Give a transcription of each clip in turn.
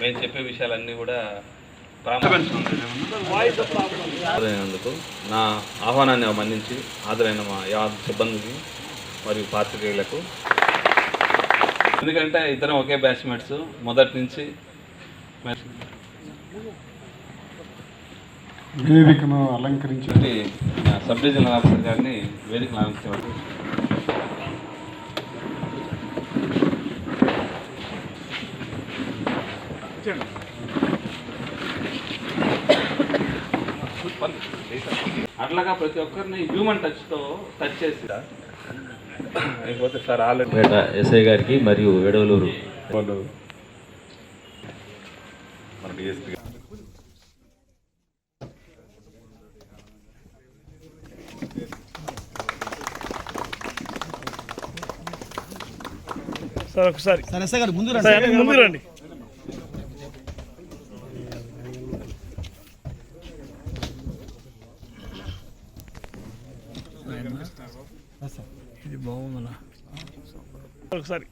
మేము చెప్పే విషయాలన్నీ కూడా ప్రామాణికందుకు నా ఆహ్వానాన్ని మన్నించి హాజరైన మా యావత్ సిబ్బందికి మరియు పాత్రికేయులకు. ఎందుకంటే ఇద్దరం ఒకే బ్యాచ్మేట్స్ మొదటి నుంచి వేదికను అలంకరించి సబ్ డివిజనల్ ఆఫీసర్ గారిని వేదికను ఆలోచించేవారు అట్లాగా ప్రతి ఒక్కరిని హ్యూమన్ టచ్తో టచ్ చేసి అయిపోతే సార్ ఆల్రెడీ పేట ఎస్ఐ గారికి మరియు వెడవలూరు. వాళ్ళు మన డిఎస్పీ సార్ ఒకసారి. సరే సార్ గారు ముందు సార్, ముందు రండి. బాగుందన్నా. ఒకసారి.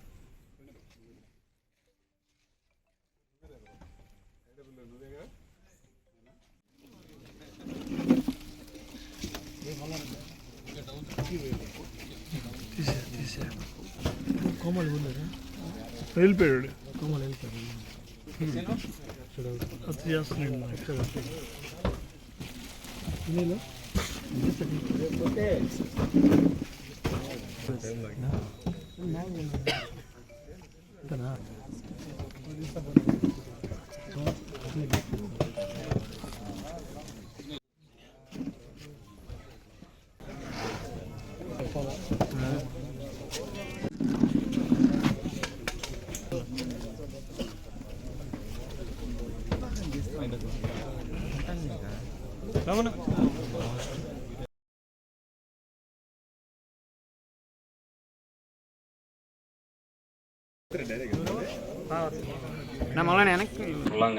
తీసే తీసే కోమలు ఉందా. వెళ్ళిపోయాడు కోమలు వెళ్ళిపోయాడు అది చేస్తున్నాడు నాకు ఇక్కడ Vamos lá.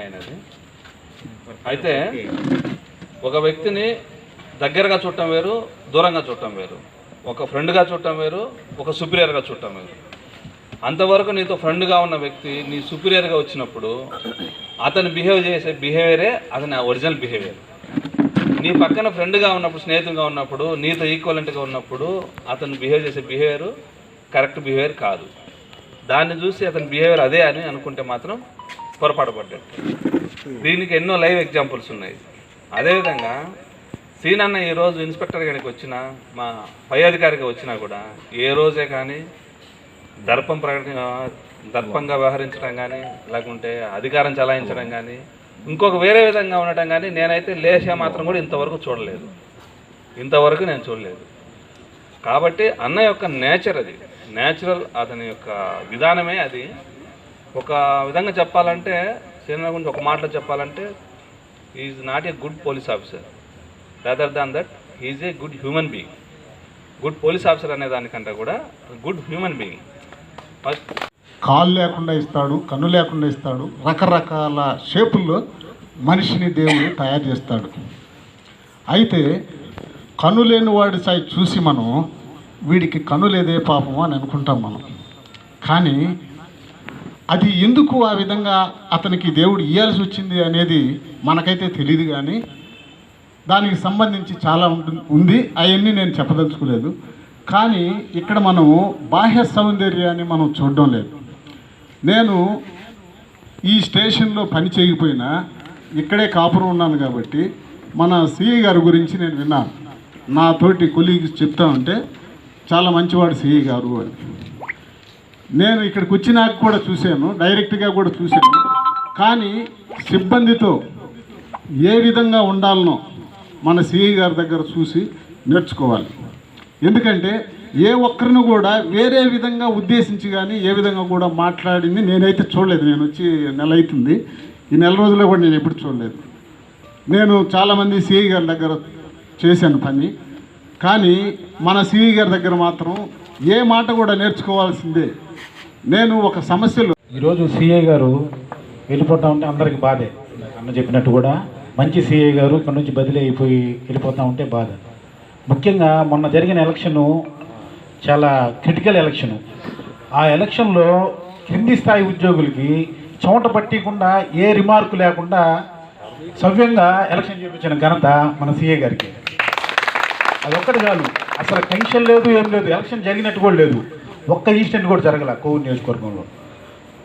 అయినది అయితే ఒక వ్యక్తిని దగ్గరగా చూడటం వేరు దూరంగా చూడటం వేరు. ఒక ఫ్రెండ్గా చూడటం వేరు ఒక సుపీరియర్గా చూడటం వేరు. అంతవరకు నీతో ఫ్రెండ్గా ఉన్న వ్యక్తి నీ సుపీరియర్గా వచ్చినప్పుడు అతను బిహేవ్ చేసే బిహేవియరే అతని ఒరిజినల్ బిహేవియర్. నీ పక్కన ఫ్రెండ్గా ఉన్నప్పుడు స్నేహితుగా ఉన్నప్పుడు నీతో ఈక్వలెంట్గా ఉన్నప్పుడు అతను బిహేవ్ చేసే బిహేవియర్ కరెక్ట్ బిహేవియర్ కాదు. దాన్ని చూసి అతని బిహేవియర్ అదే అని అనుకుంటే మాత్రం పొరపాటు పడ్డాడు దీనికి ఎన్నో లైవ్ ఎగ్జాంపుల్స్ ఉన్నాయి. అదేవిధంగా సీనన్న ఈరోజు ఇన్స్పెక్టర్ గారికి వచ్చినా మా పై అధికారికి వచ్చినా కూడా ఏ రోజే కానీ దర్పం ప్రకటన దర్పంగా వ్యవహరించడం కానీ లేకుంటే అధికారం చలాయించడం కానీ ఇంకొక వేరే విధంగా ఉండటం కానీ నేనైతే లేచే మాత్రం కూడా ఇంతవరకు చూడలేదు. ఇంతవరకు నేను చూడలేదు. కాబట్టి అన్న యొక్క నేచర్ అది. నేచురల్ అతని యొక్క విధానమే అది. ఒక విధంగా చెప్పాలంటే సినిమా గురించి ఒక మాటలో చెప్పాలంటే is not a good police officer rather than that is a good human being good police officer అనే దానికంటే కూడా గుడ్ హ్యూమన్ బీయింగ్ ఫస్ట్ కాళ్ళు లేకుండా ఇస్తాడు కన్ను లేకుండా ఇస్తాడు రకరకాల షేపుల్లో మనిషిని దేవుడు తయారు చేస్తాడు. అయితే కన్ను లేని వాడి సై చూసి మనం వీడికి కన్ను లేదే పాపము అని అనుకుంటాం మనం. కానీ అది ఎందుకు ఆ విధంగా అతనికి దేవుడు ఇవ్వాల్సి వచ్చింది అనేది మనకైతే తెలియదు కానీ దానికి సంబంధించి చాలా ఉంటుంది ఉంది. అవన్నీ నేను చెప్పదలుచుకోలేదు. కానీ ఇక్కడ మనము బాహ్య సౌందర్యాన్ని మనం చూడడం లేదు. నేను ఈ స్టేషన్లో పని చేయకపోయినా ఇక్కడే కాపురం ఉన్నాను కాబట్టి మన సిఈ గారి గురించి నేను విన్నాను. నా తోటి కొలీగ్స్ చెప్తా ఉంటే చాలా మంచివాడు సిఈ గారు అని. నేను ఇక్కడికి వచ్చినాక కూడా చూశాను డైరెక్ట్గా కూడా చూశాను. కానీ సిబ్బందితో ఏ విధంగా ఉండాలనో మన సిఐ గారి దగ్గర చూసి నేర్చుకోవాలి. ఎందుకంటే ఏ ఒక్కరిని కూడా వేరే విధంగా ఉద్దేశించి కానీ ఏ విధంగా కూడా మాట్లాడింది నేనైతే చూడలేదు. నేను వచ్చి నెల అవుతుంది ఈ నెల రోజుల్లో కూడా నేను ఎప్పుడు చూడలేదు. నేను చాలామంది సిఐ గారి దగ్గర చేశాను పని. కానీ మన సివి గారి దగ్గర మాత్రం ఏ మాట కూడా నేర్చుకోవాల్సిందే. నేను ఒక సమస్యలు ఈరోజు సిఐ గారు వెళ్ళిపోతా ఉంటే అందరికి బాధే. అన్న చెప్పినట్టు కూడా మంచి సిఐ గారు ఇక్కడ నుంచి బదిలీ అయిపోయి వెళ్ళిపోతూ ఉంటే బాధ. ముఖ్యంగా మొన్న జరిగిన ఎలక్షను చాలా క్రిటికల్ ఎలక్షను. ఆ ఎలక్షన్లో కింది స్థాయి ఉద్యోగులకి చోట పట్టకుండా ఏ రిమార్కు లేకుండా సవ్యంగా ఎలక్షన్ చూపించిన ఘనత మన సీఏ గారికి. అదొక్కటి చాలు అసలు టెన్షన్ లేదు ఏం లేదు. ఎలక్షన్ జరిగినట్టు కూడా లేదు. ఒక్క ఈస్టెంట్ కూడా జరగల కోవిడ్ నియోజకవర్గంలో.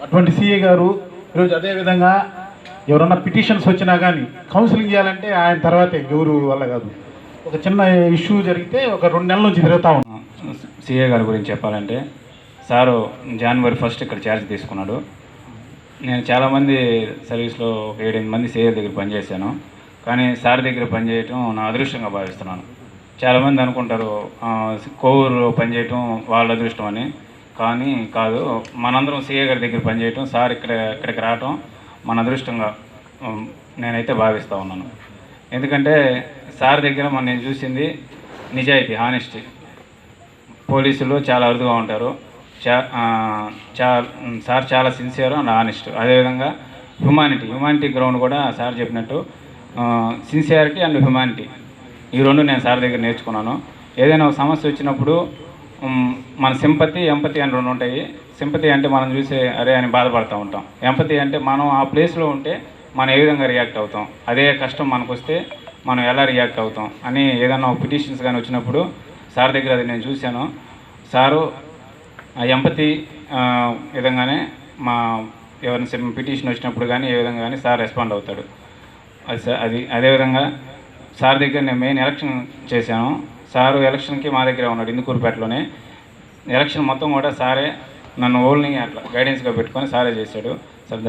అటువంటి సీఏ గారు ఈరోజు అదేవిధంగా ఎవరన్నా పిటిషన్స్ వచ్చినా కానీ కౌన్సిలింగ్ చేయాలంటే ఆయన తర్వాతే ఎవరు వల్ల కాదు. ఒక చిన్న ఇష్యూ జరిగితే ఒక రెండు నెలల నుంచి తిరుగుతూ ఉన్నాం. సీఏ గారి గురించి చెప్పాలంటే సారు జనవరి ఫస్ట్ ఇక్కడ ఛార్జ్ తీసుకున్నాడు. నేను చాలామంది సర్వీస్లో ఒక ఏడెనిమిది మంది సీఏ దగ్గర పనిచేశాను. కానీ సార్ దగ్గర పనిచేయటం నా అదృష్టంగా భావిస్తున్నాను. చాలామంది అనుకుంటారు కోవూరులో పనిచేయటం వాళ్ళ అదృష్టం అని. కానీ కాదు మనందరం సీఏ గారి దగ్గర పనిచేయటం సార్ ఇక్కడ ఇక్కడికి రావటం మన అదృష్టంగా నేనైతే భావిస్తూ ఉన్నాను. ఎందుకంటే సార్ దగ్గర మనం నేను చూసింది నిజాయితీ హానెస్టీ పోలీసులు చాలా అరుదుగా ఉంటారు. చా సార్ చాలా సిన్సియర్ అండ్ హానెస్ట్ అదేవిధంగా హ్యుమానిటీ హ్యుమానిటీ గ్రౌండ్ కూడా సార్ చెప్పినట్టు సిన్సియారిటీ అండ్ హ్యుమానిటీ ఈ రెండు నేను సార్ దగ్గర నేర్చుకున్నాను. ఏదైనా ఒక సమస్య వచ్చినప్పుడు మన సింపతి ఎంపతి అని రెండు ఉంటాయి. సింపతి అంటే మనం చూసే అరే అని బాధపడుతూ ఉంటాం. ఎంపతి అంటే మనం ఆ ప్లేస్లో ఉంటే మనం ఏ విధంగా రియాక్ట్ అవుతాం? అదే కష్టం మనకు వస్తే మనం ఎలా రియాక్ట్ అవుతాం? అని ఏదైనా పిటిషన్స్ కానీ వచ్చినప్పుడు సార్ దగ్గర అది నేను చూశాను. సారు ఆ ఎంపతి విధంగానే మా ఎవరైనా పిటిషన్ వచ్చినప్పుడు కానీ ఏ విధంగా కానీ సార్ రెస్పాండ్ అవుతాడు. అది అది అదేవిధంగా సార్ దగ్గర నేను మెయిన్ ఎలక్షన్ చేశాను. సారు ఎలక్షన్కి మా దగ్గర ఉన్నాడు ఇందుకూరుపేటలోనే. ఎలక్షన్ మొత్తం కూడా సారే నన్ను ఓల్ని అట్లా గైడెన్స్గా పెట్టుకొని సారే చేశాడు. సార్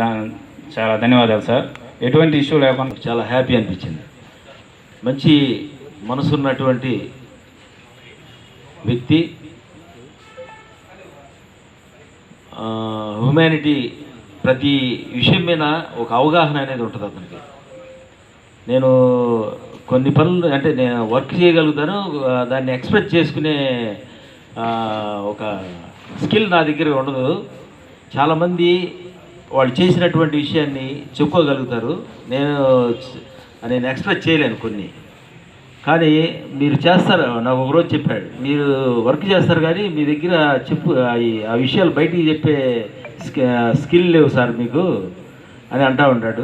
చాలా ధన్యవాదాలు సార్. ఎటువంటి ఇష్యూ లేకుండా చాలా హ్యాపీ అనిపించింది. మంచి మనసున్నటువంటి వ్యక్తి. హ్యుమానిటీ ప్రతి విషయం మీద ఒక అవగాహన అనేది ఉంటుంది అతనికి. నేను కొన్ని పనులు అంటే నేను వర్క్ చేయగలుగుతాను దాన్ని ఎక్స్ప్రెస్ చేసుకునే ఒక స్కిల్ నా దగ్గర ఉండదు. చాలామంది వాళ్ళు చేసినటువంటి విషయాన్ని చెప్పుకోగలుగుతారు. నేను నేను ఎక్స్ప్రెస్ చేయలేను కొన్ని. కానీ మీరు చేస్తారు నాకు ఒకరోజు చెప్పాడు. మీరు వర్క్ చేస్తారు కానీ మీ దగ్గర చెప్పు ఆ- విషయాలు బయటికి చెప్పే స్కి- స్కిల్ లేవు సార్ మీకు అని అంటూ ఉంటాడు